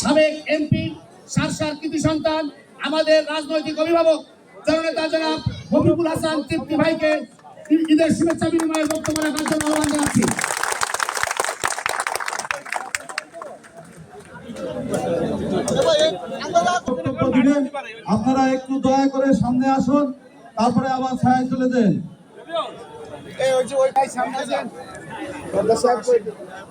সাবেক এমপি সারসার কৃতি সন্তান আমাদের রাজনৈতিক অভিভাবক জননেতা জনাব হবিবুল হাসান তৃপ্তি ভাইকে ঈদের শুভেচ্ছা বিনিময়ে বক্তব্য রাখার জন্য আহ্বান জানাচ্ছি। আপনারা একটু দয়া করে সামনে আসুন তারপরে আবার ছায়া চলে যান।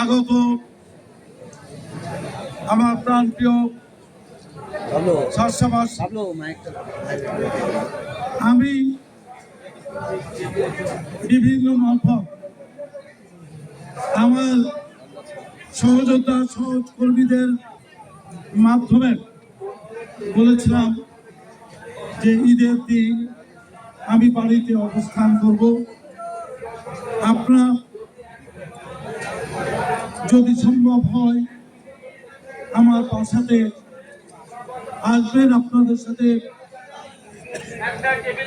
আগত আমার প্রাণ প্রিয় চাষাবাস আমি বিভিন্ন মারফত আমার সহযোদ্ধা সহজ কর্মীদের মাধ্যমে বলেছিলাম যে ঈদের দিন আমি বাড়িতে অবস্থান করব। আপনার যদি সম্ভব হয়, আমার বাসাতে আসবেন আপনাদের সাথে।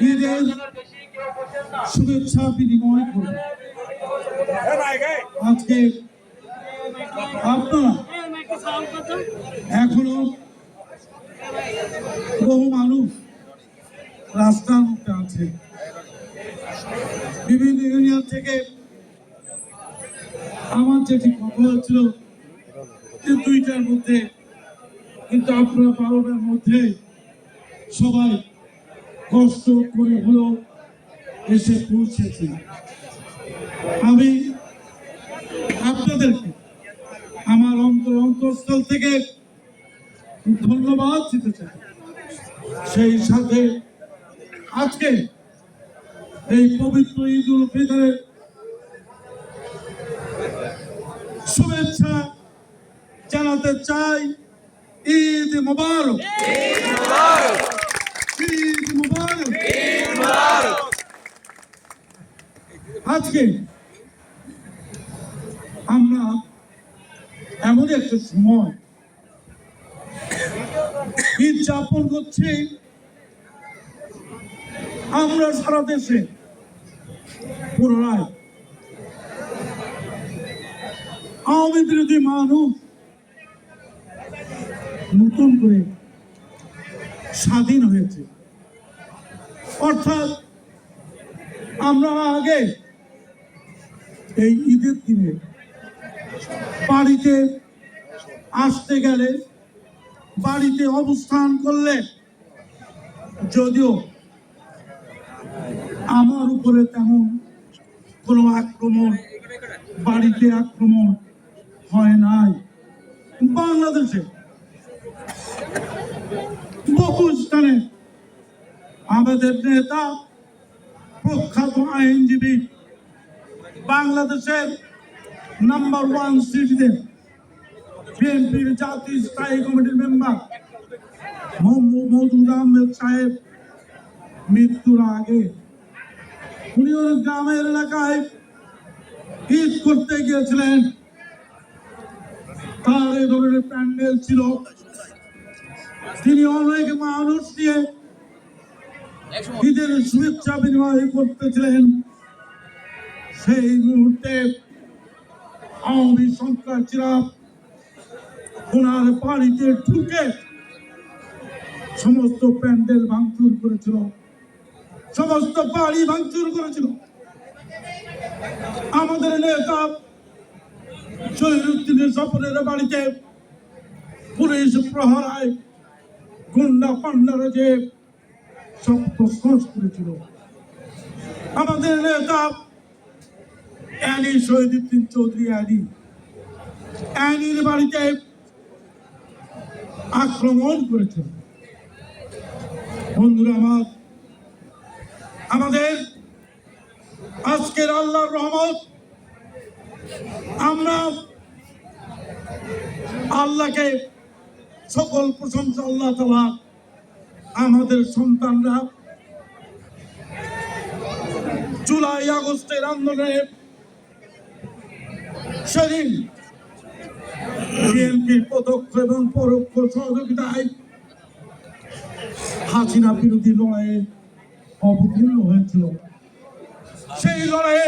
ঈদের শুভেচ্ছা বিনিময় করব আজকে আপনারা এখনও বহু মানুষ রাস্তার মধ্যে আছে। বিভিন্ন ইউনিয়ন থেকে যেটি কথা হচ্ছিল যে দুইটার মধ্যে, কিন্তু আপনারা বারোটার মধ্যে সবাই কষ্ট করে হলেও এসে পৌঁছেছে। আমি আপনাদেরকে আমার অন্তর অন্তঃস্থল থেকে ধন্যবাদ দিতে চাই। সেই সাথে আজকে এই পবিত্র ঈদ উল ফিতরের শুভেচ্ছা জানাতে চাই ঈদ মুবারক। আজকে আমরা এমন একটা সময় ঈদ যাপন করছি। আমরা সারা দেশে পুনরায় আওয়ামী বিরোধী মানুষ নতুন করে স্বাধীন হয়েছে। অর্থাৎ আমরা আগে এই ঈদের দিনে বাড়িতে আসতে গেলে বাড়িতে অবস্থান করলে যদিও আমার উপরে তেমন কোনো আক্রমণ, বাড়িতে আক্রমণ হয় নাই। বাংলাদেশে বহু স্থানে আমাদের নেতা, প্রখ্যাত আইনজীবী বাংলাদেশের নাম্বার ওয়ান সিটিজেন বিএনপির জাতীয় স্থায়ী কমিটির মেম্বার মৌদুদ আহমেদ সাহেব মৃত্যুর আগে। উনি গ্রামের এলাকায় ঈদ করতে গিয়েছিলেন। তার এই ধরনের প্যান্ডেল ছিল। তিনি অনেক মানুষ নিয়ে ঈদের শুভেচ্ছা বিনিময় করতেছিলেন। সেই মুহূর্তে আওয়ামী সন্ত্রাসীরা ওনার বাড়িতে ঢুকে সমস্ত প্যান্ডেল ভাঙচুর করেছিল। সমস্ত বাড়ি ভাঙচুর করেছিল। আমাদের নেতা বাড়িতে পুলিশ প্রহরায় গুন্ডা পান্ডারা যে করেছিল। আমাদের নেতা অ্যানি শহীদুদ্দিন চৌধুরী অ্যানি। অ্যানির বাড়িতে আক্রমণ করেছিল। বন্ধুরা আমার, আমাদের আজকের আল্লাহর রহমত আমরা আল্লাহকে সকল প্রশংসা আল্লাহ তালা আমাদের সন্তানরা জুলাই আগস্টের আন্দোলনে সেদিন বিএনপির প্রত্যক্ষ এবং পরোক্ষ সহযোগিতায় হাসিনা বিরোধী লড়াইয়ে অবতীর্ণ হয়েছিল। সেই লড়াইয়ে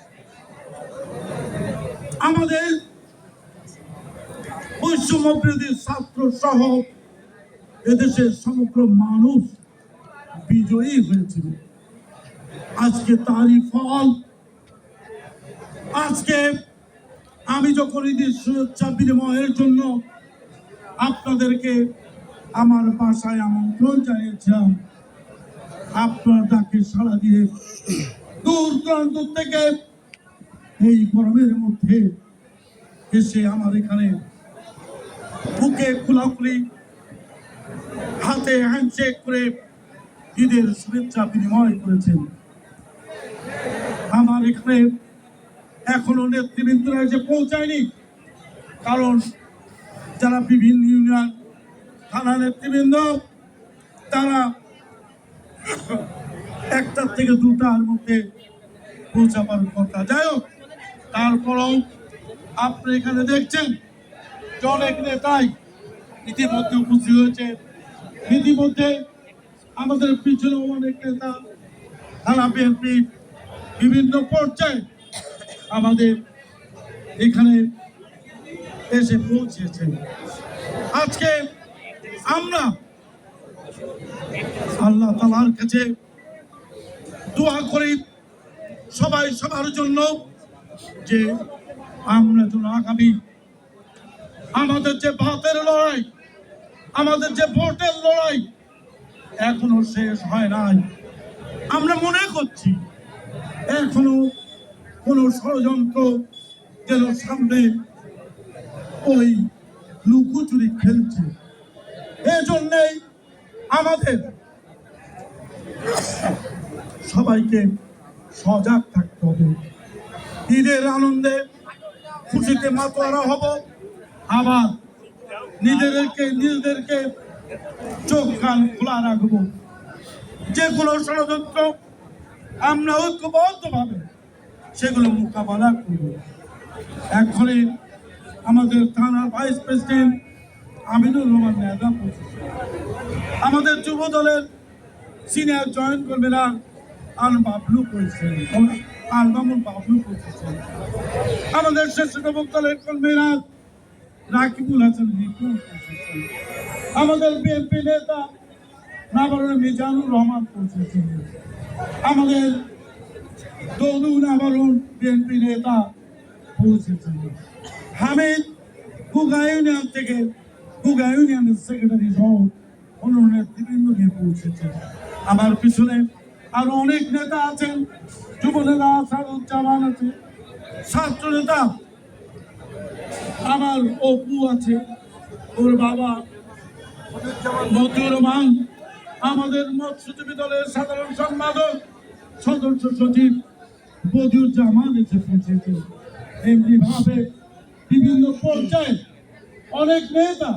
আমাদের বৈষম্য বিরোধী ছাত্র সহ এদেশের সমগ্র মানুষ বিজয়ী হয়েছিল। আজকে তারই ফল। আজকে আমি যখন ঈদের শুভেচ্ছা বিনিময়ের জন্য আপনাদেরকে আমার বাসায় আমন্ত্রণ জানিয়েছিলাম, আপনারা তাকে সাড়া দিয়ে দূর দূরান্ত থেকে এই গরমের মধ্যে এসে আমার এখানে বুকে খোলাখুলি হাতে হ্যান্ডশেক করে ঈদের শুভেচ্ছা বিনিময় করেছেন। আমার এখানে এখনও নেতৃবৃন্দরা এসে পৌঁছায়নি, কারণ যারা বিভিন্ন ইউনিয়ন, থানা নেতৃবৃন্দ, তারা একটার থেকে দুটার মধ্যে পৌঁছাবার কথা। যাই হোক, তারপরেও আপনি এখানে দেখছেন অনেক নেতাই ইতিমধ্যে উপস্থিত হয়েছে। ইতিমধ্যে আমাদের পিছনে অনেক নেতা থানা বিএনপি বিভিন্ন পর্যায়ে আমাদের এখানে এসে পৌঁছেছেন। আজকে আমরা আল্লাহ তালার কাছে দোয়া করি সবাই সবার জন্য যে আমরা যেন আগামী। আমাদের যে ভাতের লড়াই, আমাদের যে ভোটের লড়াই, এখনও শেষ হয় নাই। আমরা মনে করছি, এখনও কোনো ষড়যন্ত্র যেন সামনে ওই লুকোচুরি খেলছে। এজন্যই আমাদের সবাইকে সজাগ থাকতে হবে। ঈদের আনন্দে খুশিতে মাতোয়ারা হব। আবার নিজেদেরকে নিজেদেরকে চোখ কান খোলা রাখব। যেগুলো ষড়যন্ত্র, আমরা ঐক্যবদ্ধভাবে সেগুলো মোকাবেলা করব। এখনই আমাদের থানার ভাইস প্রেসিডেন্ট আমিনুর রহমান নেতা আমাদের যুব দলের সিনিয়র জয়েন্ট কর্মীরা করেছেন করেছেন। আমাদের রাকিবুল হাসান আমাদের বিএনপি নেতা মিজানুর রহমান পৌঁছেছেন আমাদের তরুণ আবরণ বিএনপি নেতা পৌঁছেছেন। হামিদ গুগা ইউনিয়ন থেকে গুগা ইউনিয়নের সেক্রেটারি সহ অন্য নেতৃবৃন্দ নিয়ে পৌঁছেছেন। আমার পিছনে আরও অনেক নেতা আছেন যুব নেতা আসাদুজ্জামান আছে ছাত্র নেতা আমার অপু আছে, ওর বাবা মতিউর রহমান, আমাদের মৎস্যজীবী দলের সাধারণ সম্পাদক, সদস্য সচিব বদিউজ্জামান এসে পৌঁছেছে এমনি ভাবে বিভিন্ন পর্যায়ে অনেক নেতা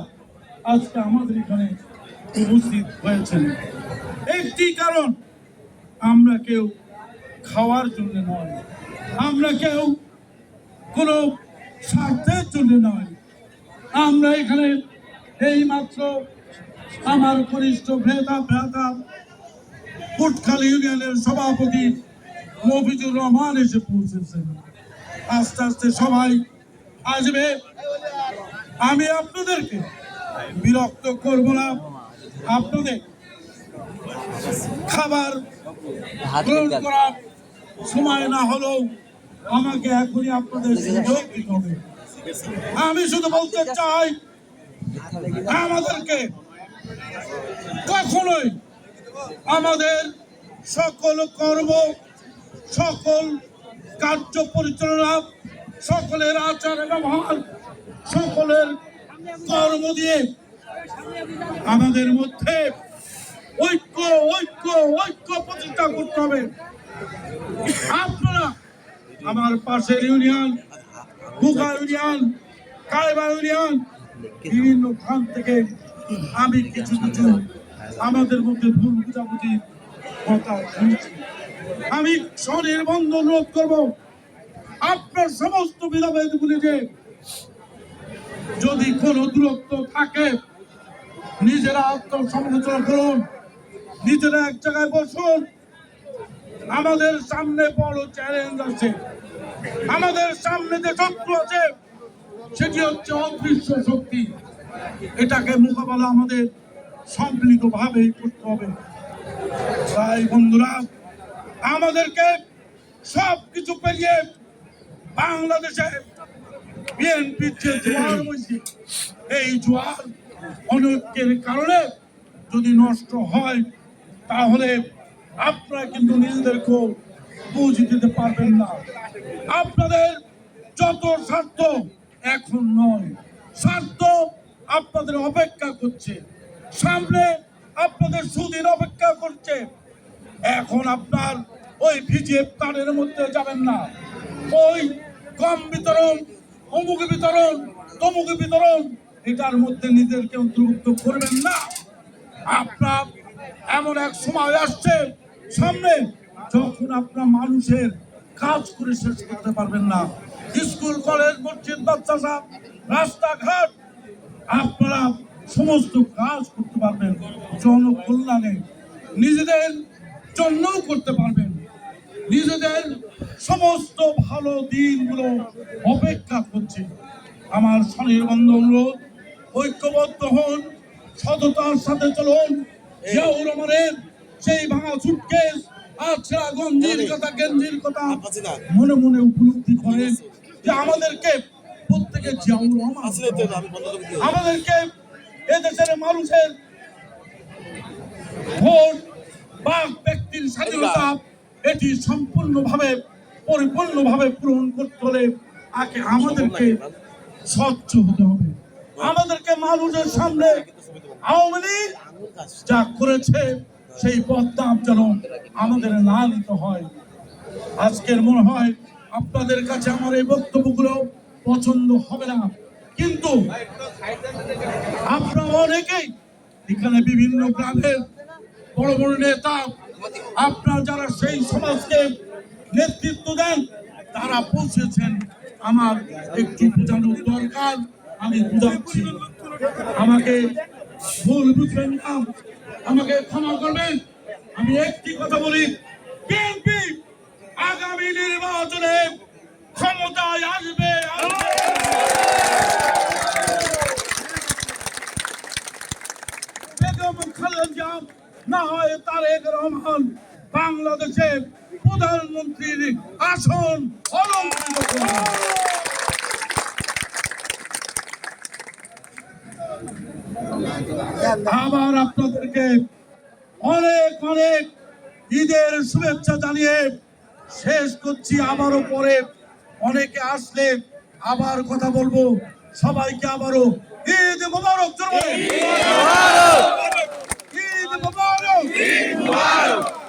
আজকে আমাদের এখানে উপস্থিত হয়েছেন। একটি কারণ আমরা কেউ খাওয়ার জন্য নয়। আমরা কেউ কোনো স্বার্থের জন্য নয়। আমরা এখানে এই মাত্র আমার কনিষ্ঠ ভ্রাতা ভ্রাতা কোটখালী ইউনিয়নের সভাপতি মফিজুর রহমান এসে পৌঁছেছেন। আস্তে আস্তে সবাই আসবে। আমি আপনাদেরকে বিরক্ত করব না। আপনাদের খাবার গ্রহণ করার সময় না হলেও আমাকে এখনই আপনাদের সুযোগ দিতে হবে। আমি শুধু বলতে চাই, আমাদেরকে কখনোই আমাদের সকল কর্ম, সকল কার্য পরিচালনা, সকলের আচার ব্যবহার, সকলের কর্ম দিয়ে আমাদের মধ্যে ঐক্য ঐক্য ঐক্য প্রতিষ্ঠা করতে হবে। আপনারা আমার পাশের ইউনিয়ন বুকা ইউনিয়ন কায়বা ইউনিয়ন, বিভিন্ন খান থেকে আমি কিছু কিছু আমাদের মধ্যে ভুল বুঝাবুঝি কথা শুনছি। আমি স্বরের বন্ধ অনুরোধ করব, আপনার সমস্ত বিধাভেদ গুলি যে যদি কোনো দূরত্ব থাকে, নিজেরা আত্মসমালোচনা করুন। নিজেরা এক জায়গায় বসুন। আমাদের সামনে বড় চ্যালেঞ্জ আছে। আমাদের সামনে যে শত্রু আছে, সেটি হচ্ছে অদৃশ্য শক্তি। এটাকে মোকাবেলা আমাদের সম্মিলিত ভাবেই করতে হবে। তাই বন্ধুরা, আমাদেরকে সব কিছু পেরিয়ে বাংলাদেশে বিএনপির যে জোয়ার বইছে, এই জোয়ার অনৈক্যের কারণে যদি নষ্ট হয় তাহলে আপনারা কিন্তু নিজেদেরকেও বুঝ দিতে পারবেন না। আপনাদের যত স্বার্থ এখন নয়, স্বার্থ আপনাদের অপেক্ষা করছে, সামনে আপনাদের সুদিন অপেক্ষা করছে। এখন আপনার ওই ভিজিএফ কার্ডের মধ্যে যাবেন না। ওই কম বিতরণ, অমুক বিতরণ, তমুক বিতরণ, এটার মধ্যে নিজেদেরকে অন্তর্ভুক্ত করবেন না। আপনার এমন এক সময় আসছে, সামনে যখন আপনার মানুষের কাজ করে শেষ করতে পারবেন না। স্কুল, কলেজ, মসজিদ, মাদ্রাসা, রাস্তাঘাট, আপনারা সমস্ত কাজ করতে পারবেন, জনকল্যাণে নিজেদের জন্যও করতে পারবেন। নিজেদের সমস্ত ভালো দিনগুলো অপেক্ষা করছে। আমার স্বনির্বন্ধ অনুরোধ, ঐক্যবদ্ধ হন, সততার সাথে চলুন জিয়াউর রহমানের সেই ভাঙা সুটকেস আছড়া গঞ্জির কথা গেঞ্জির কথা মনে মনে উপলব্ধি করেন যে আমাদেরকে প্রত্যেকে জিয়াউর রহমান। আমাদেরকে এদেশের মানুষের ভোট বা ব্যক্তির স্বাধীনতা এটি সম্পূর্ণভাবে পরিপূর্ণভাবে পূরণ করতে হলে আগে আমাদেরকে স্বচ্ছ হতে হবে। আমাদেরকে মানুষের সামনে আওয়ামী লীগ যা করেছে, সেই বদনাম যেন আমাদের না নিতে হয়। আজকের মনে হয় আপনাদের কাছে আমার এই বক্তব্যগুলো পছন্দ হবে না। কিন্তু আপনারা অনেকেই এখানে বিভিন্ন গ্রামের বড় বড় নেতা, আপনার যারা সেই সমাজকে নেতৃত্ব দেন, তারা পৌঁছেছেন। আমার একটু বোঝানোর দরকার, আমি বুঝাচ্ছি। আমাকে ভুল বুঝবেন না আমাকে ক্ষমা করবেন? আমি একটি কথা বলি বিএনপি আগামী নির্বাচনে ক্ষমতায় আসবে। না হয় তারেক রহমান বাংলাদেশের প্রধানমন্ত্রীর আসন অলঙ্কৃত আবার আপনাদেরকে অনেক অনেক ঈদের শুভেচ্ছা জানিয়ে শেষ করছি। আবারও পরে অনেকে আসলে আবার কথা বলব। সবাইকে আবারও ঈদ মোবারক ঈদ মোবারক। ঈদ মোবারক।